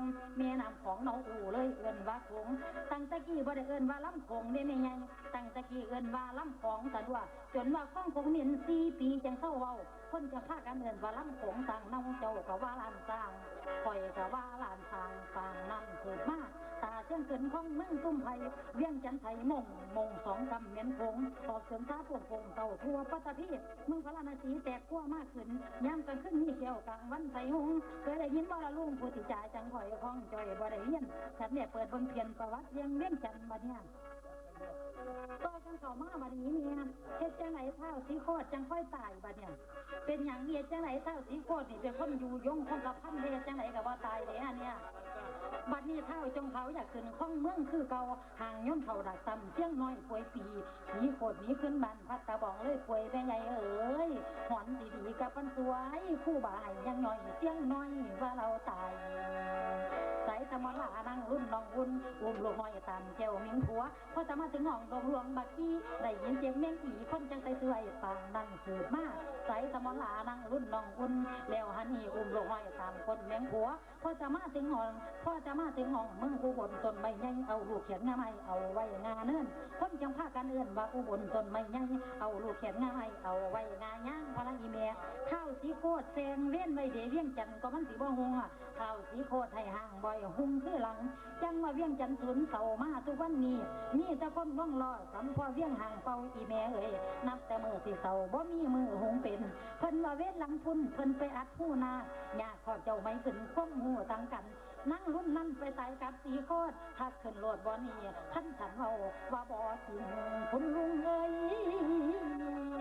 องแม่น้ำของน้องอูเลยเอิ้นว่าคงตั้งตะกี้บ่ได้เอิ้นว่าลำคงได้แม่ใหญ่ตั้งตะกี้เอิ้นว่าลำของสะดวกจนว่าข้องคงเนินสี่ปีจังเข้าเว้าคนจะพากันเอิ้นว่าลำคงต่างน้องเจ้าก็ว่าลานสร้างคอยก็ว่าลานสร้างสร้างนั่นเกิดมาตาเสียงเกินของมืองตุ้มไผ่เวียงจันไทยมงมงสองกำเหม็นคงตอบเสริมท่าพวกคงเต่าทั่วปัตตพีมืองพระราณสีแตกขั้วมากขึ้นย่ำกันขึ้นมีเกี่ ยวกลางวันใส่หงเคยได้ยินว่าละลุงผู้ติจ่ายจังหอย้องจอยบ่ได้เรียนฉันเนี่ยเปิดเบิ่งเพียนประวัติเรียังเลี้ยงจันมาเนี่ย ต่อจังเขามาบัดนี้เนี่ยเฮ็ดจังไหนเท่าสีโคตรจังค่อยตายบัดเนี่ย เป็นอย่างเฮ็ดจังไหนเท่าสีโคตรนี่เป็นคนอยู่ยงคงกับพันเฮ็ดจังไหนกับว่าตายเลยอันเนี่ยบัดนี้เท่าจงเขาอยากขึ้นข้องเมืองคือเก่าห่างย่นเขาดักต่ำเสียงน้อยป่วยปีหนีโคตรหนีขึ้นบันพัดตาบองเลยป่วยไปใหญ่เอ้ยหอนดีๆกับปันสวยคู่บ่ายยังน้อยเสียงน้อยว่าเราตาย ใส่สมอลานั่งรุ่นน้องวุ่นอุ้มลูกน้อยตามแก้วมิงผัวพอจะมาถึงห้องดงหลวงบักกี้ได้ยินเสียงเมียงอีคนจังใส่เสื้อไอ้ปางนั่งสืบมาใส่สมอลานั่งรุ่นน้องวุ่นแล้วฮันนี่อุ้มลูกน้อยตามคนเมียงผัวพอจะมาถึงห้องพอจะมาถึงห้องมึงกูบนต้นไม้ใหญ่เอาลูกเขียนงาไม้เอาไว้งาเนื่นคนจังพากันเอื้อนว่ากูบนต้นไม้ใหญ่เอาลูกเขียนงาไม้เอาไว้งาย่า สีโคตรแซงเว้นไว้เดี๋ยวเวียงจันทน์ก็มันสีบ่หงอะข้าวสีโคตรให้ห่างบ่อยหุงคือหลัง จังว่าเวียงจันทน์ศูนเสามาทุกวันนี้มีแต่คนว่องรอสำพอเวียงห่างเป่าอีแม่เอ้ยนับแต่มือสิเสาบ่มีมือหงเป็นเพิ่นว่าเวทหลังพุ่นเพิ่นไปอัดหู้นาญาขอเจ้าไม่ขึ้นก้มหูตังกัน นั่งรุ่นนั่นไปตายกับสีโคตรถ้าขึ้นโหลดบ่นี่ท่านฉันเอาว่าบ่จริงคุณลุงเอ้ย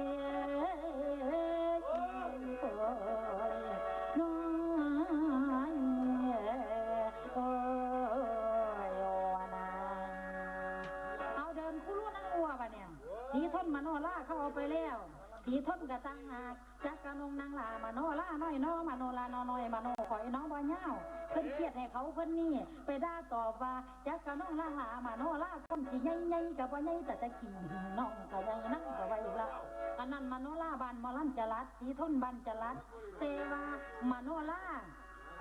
อยน้องบ่เย้าเพิ่นเครียดให้เขาเพิ่นนี่ ไปด่าตอบว่าจักกะนงนางลามโนล่าคนที่ใหญ่ๆกับบ่ใหญ่แต่ตะกี้น้องก็ใหญ่นั่งก็ไว้ละอันนั้นมโนล่าบ้านมอลำจรัดสีทนบ้านจรัดเตวามโนล่า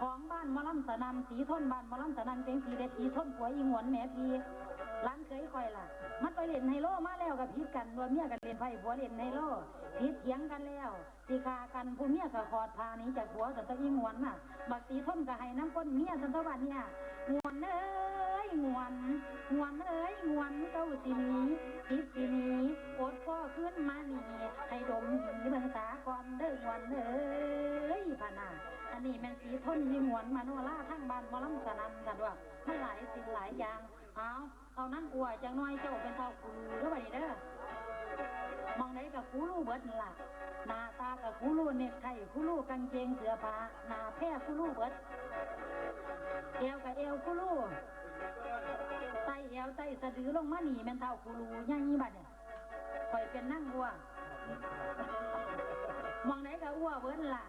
ของบ้านมอลำสนันสีทนบ้านมอลำสนันเป็นสีเด็ดสีทนผัวอีหวนแหม่พีร้านเคยคอยล่ะ มันไปเล่นไฮโลมาแล้วกับพิษกันว่าเมียกันเล่นไพ่ผัวเล่นไฮโลพิษเถียงกันแล้ว สีคากันผู้เมียกับขอดพานี้จากผัวสันตะอีหวนน่ะ บักสีทนกับให้น้ำก้นเมียสันตะวันเนี่ยงวนเอ้ยงวนงวนเอ้ยงวนเก้าสินีพิษสินี้อดพ่อขึ้นมานี่ให้ดมหีเบิ่งตาก่อนเด้องวนเอ้ยพะนาอันนี้แม่นสีทนมีหวนมาโนล่าทั้งบ้านมอลำสนันกันว่าไม่หลายสิ่งหลายอย่างเอาเอานั่งอวยจังน้อยเจ้าเป็นเท่ากูเด้อบัดนี้เด้อ มองไหนกับคูรูเบิดนั่นล่ะหน้าตากับคูรูเน็กไทคูรูกางเกงเสื้อผ้าหน้าแพร่คูรูเบิดเอวกับเอวคูรูไตเอวไตสะดือลงมาหนีแม่นเท่าคูรูย่างนี้บัดเนี่ยคอยเป็นนั่งวัวมองไหนกับอ้วเบิดนั่นล่ะ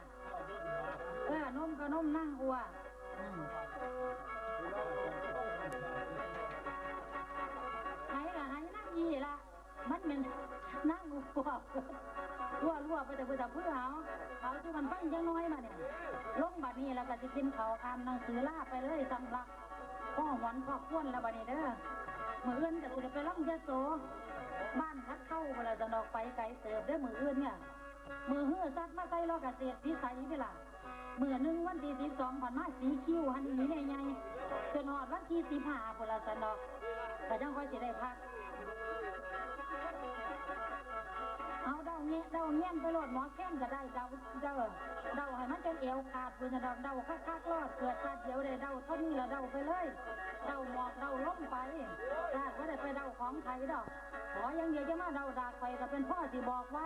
เออนมก็นมนั่งอัวอืมไหละไหนั่งยี่ละ มันเป็นนั่งอัวอัวรัวไปแต่เพื่อเพื่อเอาเอาที่มันฟังจังน้อยมาเนี่ยลงบัดนี้แล้วก็จะกินเขาอ่านหนังสือลาไปเลยสำหรับพ่อหวันพ่อควนแล้วบัดนี้เด้อมือเอื่นก็จะไปล่องยะโสบ้านพักเข้าเวลาจะนอกไปไกลเติบได้อมืออื่นเนี่ยมือเฮือซัดมาใส่ล้อกระเกษตรพิสัยไปล่ะเมื่อหนึ่งวันที่สิบสองผ่านมาสีคิวหันนี้ได้ไงจนหอดวันที่สิบห้าพลสนอกแต่จังค่อยจะได้พัก เอาเงี้ยเดาเงี้ยไปโหลดหมอแค้นก็ได้เดาเดาเดาให้มันจนเอวขาดเพื่อนจะเดาเดาคักคักๆรอดเกิดขาดเดียวได้เดาเท่านี้ละเดาไปเลย เดาหมอกเดาล้มไปถ้าว่าได้ไปเดาของใครดอกขอยังเดียวจะมาเดาดากไปก็เป็นพ่อที่บอกไว้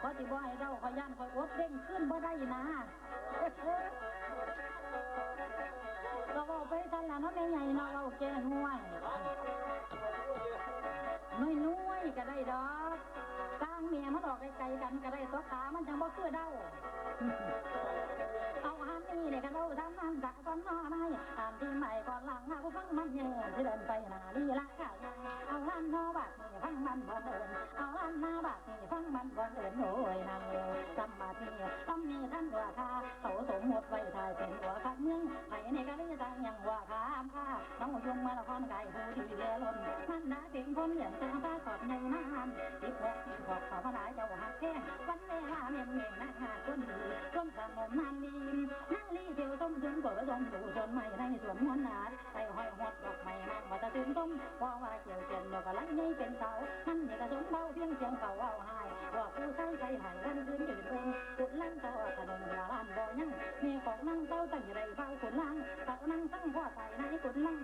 พราะที่บ่ให้เราขยันคอยอดเด้งขึ้นบ่ได้นะเราเอาไปทันละเนาะแม่ใหญ่เนาะเราแก่ห่วย น้อยน้อยๆก็ได้ดอกตั้งเมียมันออกไกลๆกันก็ได้ตัวขามันจังบ่คือเด้า ทำหันกะก็ก่อนนอนให้อ่านที่ใหม่ก่อนหลังหาผู้ฟังมันเยินที่เดินไปนาลีละกะยังเอาล้านนอบาทนี่ฟังมันบ่เดินเอาล้านนาบาทนี่ฟังมันบ่เดินโอ้ยนางเอ๋ยจำบาทนี่ต้องมีท่านว่าค่าเขาสมมติไว้ทายเป็นหัวคักเมืองไผ่ในกะลีตังยังว่าคามค่าน้องยุงมาละครไก่ผู้ดีเรือล้นมันนาเป็นคนเหลี่ยมตาตาสอดในนานสิบหกสิบหกขอพระหลายเจ้าหักแท้วันเวลาเมียนเมียนนักหาคนดีร่วมสนดีต้มถึงกว่าสมดูชนใหม่ในสมวนนาดไปห้อยหดดอกไม้มากว่าจะถึงต้มเพราะว่าเกี่ยวเจนด อกกะลังใหญ่เป็นเสานั่นนี่กระสมเบาเพียงเสียงเขาเอาหายว่าผู้ใช้ใช้หายวันคืนยืนเพิ่งกุดลังต่อถนนลานบ่ยังมีของนั่งเต้าตั้งไรเฝ้ากุดลังเขานั่งตั้งพ่อใส่ในกุดลัง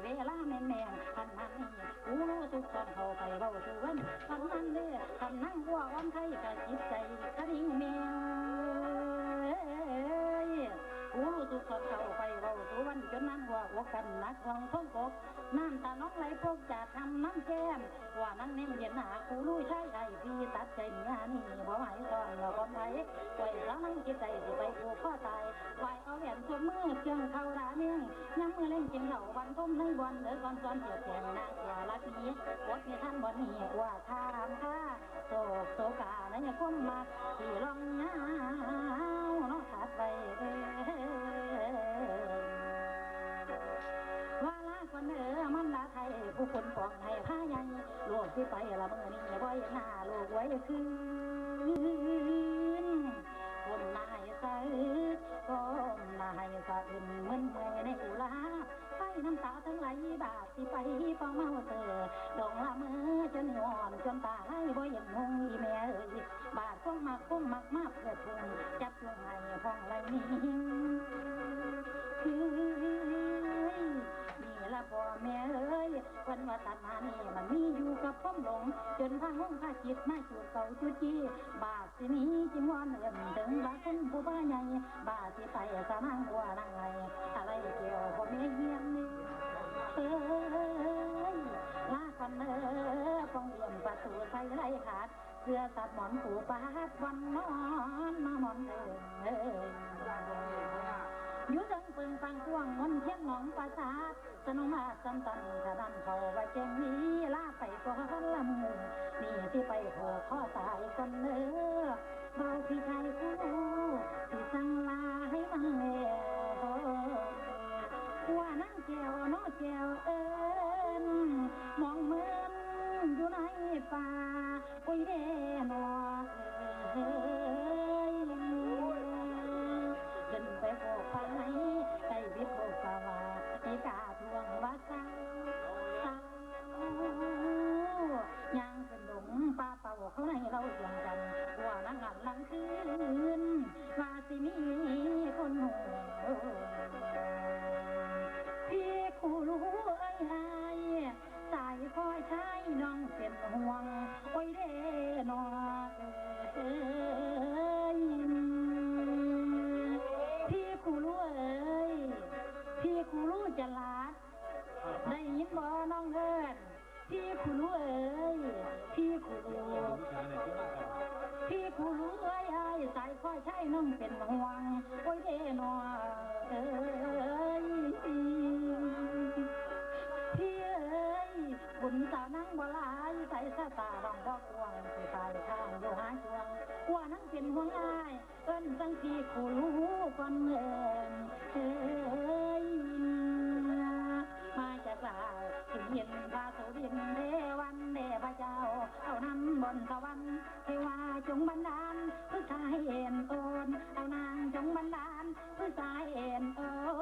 เวไปเล่นในสวนมนต์หูหูรู้สุกตอนเขาแรงวันเวลาแม่แม่นั่งหน้าจนกูรู้สุกตอนเขาไปเว้าสู่แรงในเวลาแม่นแม่ทันกูรู้สุกตอนเขาไปเว้าสู่วันทันนั้นเด้อทันนั่งวัววันไทยกะจิตใจกระดิ่งแมวกูรู้สึกสดเขาไปเว้าสู่วันจนนั้นว่าอกกันนักวังท้องกบน้ำตาน้องไหลพวกจะทำน้ำแก้มว่านั่งเน้นเย็นหากูรู้ใช่ไอ้พี่ตัดใจเมียนี่บ่ไหวตอนเราคนไทยไว้แล้วนั่งคิดใจสิไปผูกข้อตายไว้เอาเหรียญส่วมือเชียงเขาร้าเมียงย้ำ มือเล่นกินเหล่าวันทุ่มในบอลเดือก่อนซ้อนเสียแขนนาเสียรักนี้วดมีท่านบ่นี่ว่าทามค่าโศกโศกาในคนมาที่ลองยาวน้องขาดไปเด้ว่าลาคนเออมันลาไทยผู้คนปองให้ผ้าใหญ่ลูกที่ไปละเมื่อนี้บ่อยหน้าลูกไว้คืนายสะอึนเหมือนเมื่อในอุลาไปน้ำตาทั้งไหลบาดที่ไปป้าเมาเตอดองละมือจนอ่อนจนตาไหลบ่เห็นหงอีแม่เอ้ยบาดคงมักคงมักมากเพื่อพุงจับลงให้ห้องไรนี้คือนี่ละพ่อแม่เอ้ยวันว่าตัดมานี่มันมีอยู่กับพ่อมหลง จนพาห้องพาจิตมาจูดเก่าจุดจีบาทสินี้จิมวันเอิ่มถึงบาคุณผู้บ้าใหญ่บาทสิไปสานังกัวนั่ ดูใส่ไรขาดเสื้อตัดหมอนผูปาดวันนอนมาหมอนเองอยอยู่ดังปึงปังช่วงมนเทียนหนองประสาทสนุมาสันตันขดันเขาไว้เจงนี้ลาไปก่อนลำมือนี่ที่ไปหัวข้อตายกันเนื้อเบาพี่ชายคู่ พี่ครูรู้เอ้ยไอ้สายคอยใช่น้องเป็นห่วงโอ้ยเด้นอเอ้ยพี่เอ้ยบุญสาวนั่งบ่ลายใส่สตาร้องบ่กวงสิตายข้างอยู่หาช่วงว่านั่งเป็นห่วงอายเอิ้นจังพี่คูรู้ก่อนเอิ้นเอ้ยมาจากลาวสิเห็นพาสุบินเดวันเดพระเจ้าเอานำบนสวรรค์ จงบันดาลผู้ชายเอ็นโอนเอานางจงบันดาลผู้ชายเอ็นโอ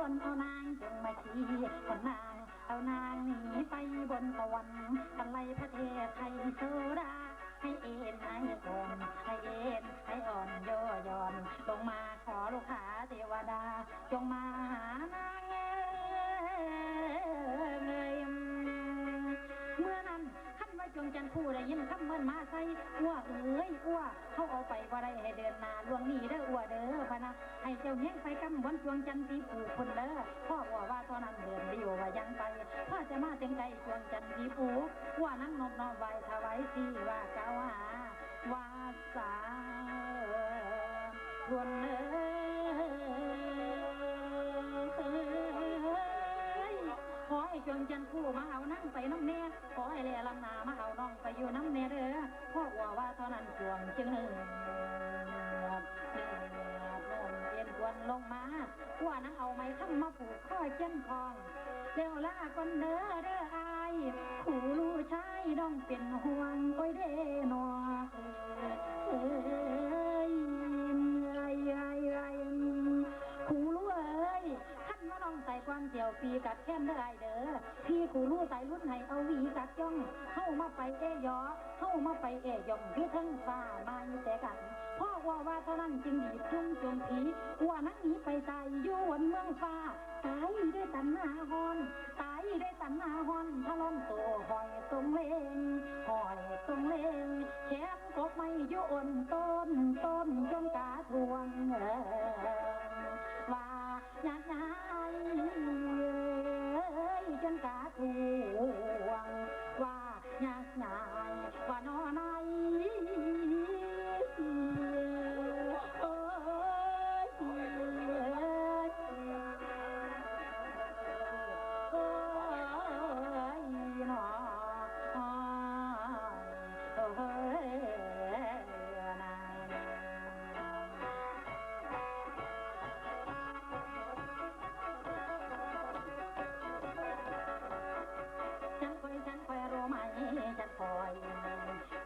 นเอานางจงมาขี่คนนางเอานางหนีไปบนสวรรค์กันไลประเทศไทยโซดาให้เอ็นให้อ่อนให้เอ็นให้อ่อนโยยอนลงมาขอลูกค้าเทวดา จงมาหานางเอ้ งจันผู้ได้ยินคำเมื่อนมาใส่อ้วเอ้ยอ้วเขาเอาไปว่าได้ให้เดินนาลวงหนีเด้ออ้วเด้อพะนะให้เจ้าเนี้งไปกำบนจวงจันทร์ตีผูกคนเด้อพ่อบอกว่าตอนนั้นเดินเดียวว่ายังไปพ่อจะมาเต็งไก่จวงจันทร์พีปูว่านั่งนบนอบไหวถวายสีว่าเก้าหาวาสาทวนเอ้อ ขอให้จงจันทร์ผู้มาเอานั่งไปน้ำแน่ขอให้แลลำนามาเอาน้องไปอยู่น้ำแน่เด้อพ่อว่าว่าเท่านั้นจวงจึงเนินเนินเอ็นควรลงมาว่านังเอาไม้ค้ำมาผูกข้อเช่นคองเร็วล่าก่อนเด้อเด้ออายผู้รู้ชายต้องเป็นห่วงโอ้ยเด้นอเอ้ ปีกัดแค้นเด้ไอายเด้อพี่ผู้รู้ใส่รุ่นให้เอาวีกัดจ้อง เข้ามาไปเอยอเข้ามาไปเอยองคือทั้งฟ้ามาอยู่แต่กันพ่อว่าว่าเท่านั้นจึงดีจุ่มจมผีกว่านักหนีไปตายอยู่บนเมืองฟ้าตายด้วยตันหาฮอน ตายด้วยตันหาฮอนทะล้อมตัวหอยตรงเลงหอยตรงเลงแคบกบไม่อยู่อ่อนต้นต้นจงกาทวงเอ่อว่าญาติยายเอ้ย จ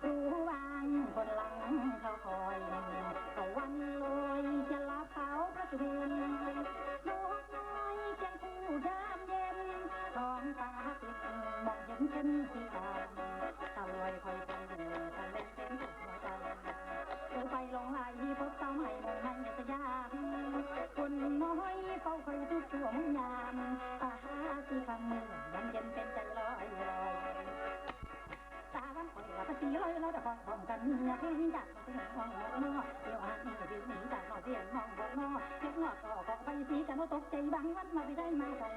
รู้วางคนหลังเขาคอยแต่วัน พร้อมกันอยากเห็นจากมาถึงห้องหมดนอเดี๋ยวหันนี่ดิวหนีจากหอเดียนห้องบนนอเก็บงอดก็ก็ไปสีกันว่าตกใจบางวันมาไปได้มากัน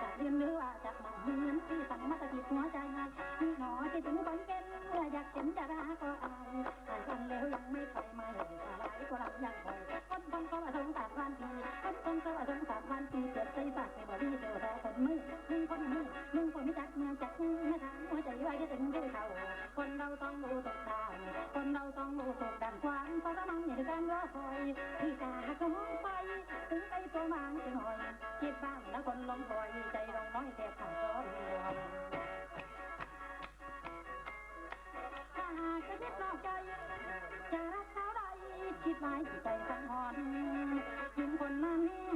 จากเรียนหรือว่าจากมองเหมือนที่สั่งมาตะกิดหัวใจนี่หนอที่ถึงก่อนเก่นเมื่อยากเห็นจะรักก็อาหายวันแล้วยังไม่ค่อยมาเห็นอะไรก็รับยังคอยคนฟังก็ว่าสงสารวันทีคนฟังก็ว่าสงสารวันทีเกิดใจฝากในบ่ดีเจอรอคนมือหนึ่งคนมือหนึ่งคนไม่จักเมืองจักมือไม่ทางหัวใจไว้ที่ถึงได้เขาคนเราต้องรู้ตก ทางคนเราต้องรู้ตกดังความเพราะเรามันอยู่กันรอคอยที่จะหักมองไปถึงไปตัวบางจะหน่อยคิดบ้างแล้วคนลงคอยใจเราน้อยแทบขาดร้อถ้าหากจะคิดนอกใจจะรักเขาใดคิดไว้ใจสังหรณ์ยิ่งคนนั้นเ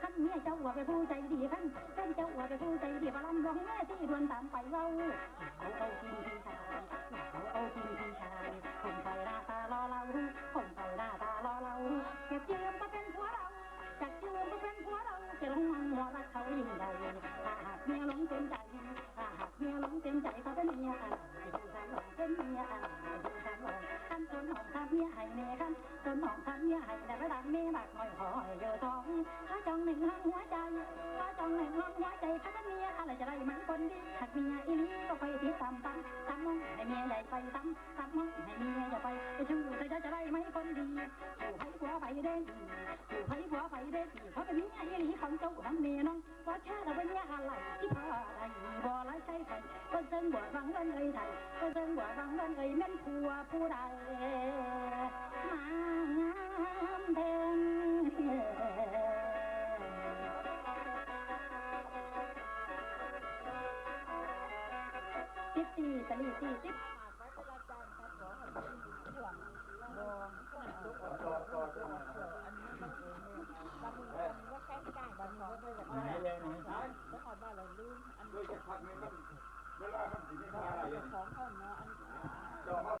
ส้นไผ่นอข้างห้ามจับฟันไผ่นอลืมเดี๋ยวบ่คำตีสัญญาลืมเดี๋ยวบ่คำตีสัญญาเขาสิเป็นเรื่องนั่งนั่งฟันจนเก่งสายตาอ้ายอย่าเลยมองคนดื่มไปตาอ้ายอย่าเลยมองคนเดี๋ยวว่าผมตื่นแต่ตอนใจน้องบ่เศร้าขันเมียเจ้าว่าไปผู้ใจดีขันเป็นเจ้าว่าไปผู้ใจดีพลันลงแม่ที่ดวนตามไปเว้าเอาเอาจริงพี่ชายเอาเอาจริงพี่ชายคนไปหน้าตารอเราคนไปหน้าตารอเราเก็บยืมก็เป็นผัวเราจากยืมก็เป็นผัวเราจะลงหัวรักเขายิ่งใหญ่ถ้าหากเมียหลงเต็มใจถ้าหากเมียหลงเต็มใจเขาเป็นเมียอะไรดูทางหลงเป็นเมียอะไร ให้เน่ขั้นต้นหอมทำเมียให้แต่ระดับเมียบักหน่อยหอยเยอะท้องถ้าจองหนึ่งห้องหัวใจถ้าจองหนึ่งห้องหัวใจถ้าเป็นเมียอะไรจะได้มันคนดีหากเมียอีนี้ก็ไปที่ตามตามตามมองให้เมียใหญ่ไปตามตามมองให้เมียอย่าไปไปชู้แต่จะได้ไหมคนดีอยู่ให้ผัวไปได้ดีอยู่ให้ผัวไปได้ดีเขาะเป็นเมียอีนี้ของเจ้าน้ำเมียน้องว่าแค่เราเป็นเมียอะไรที่พอได้บ่ไรใช้งบวชวังเงินเอ้ยไทยก็เชิงบวชวังเงินเอ้ยแม่นผัวผู้ใด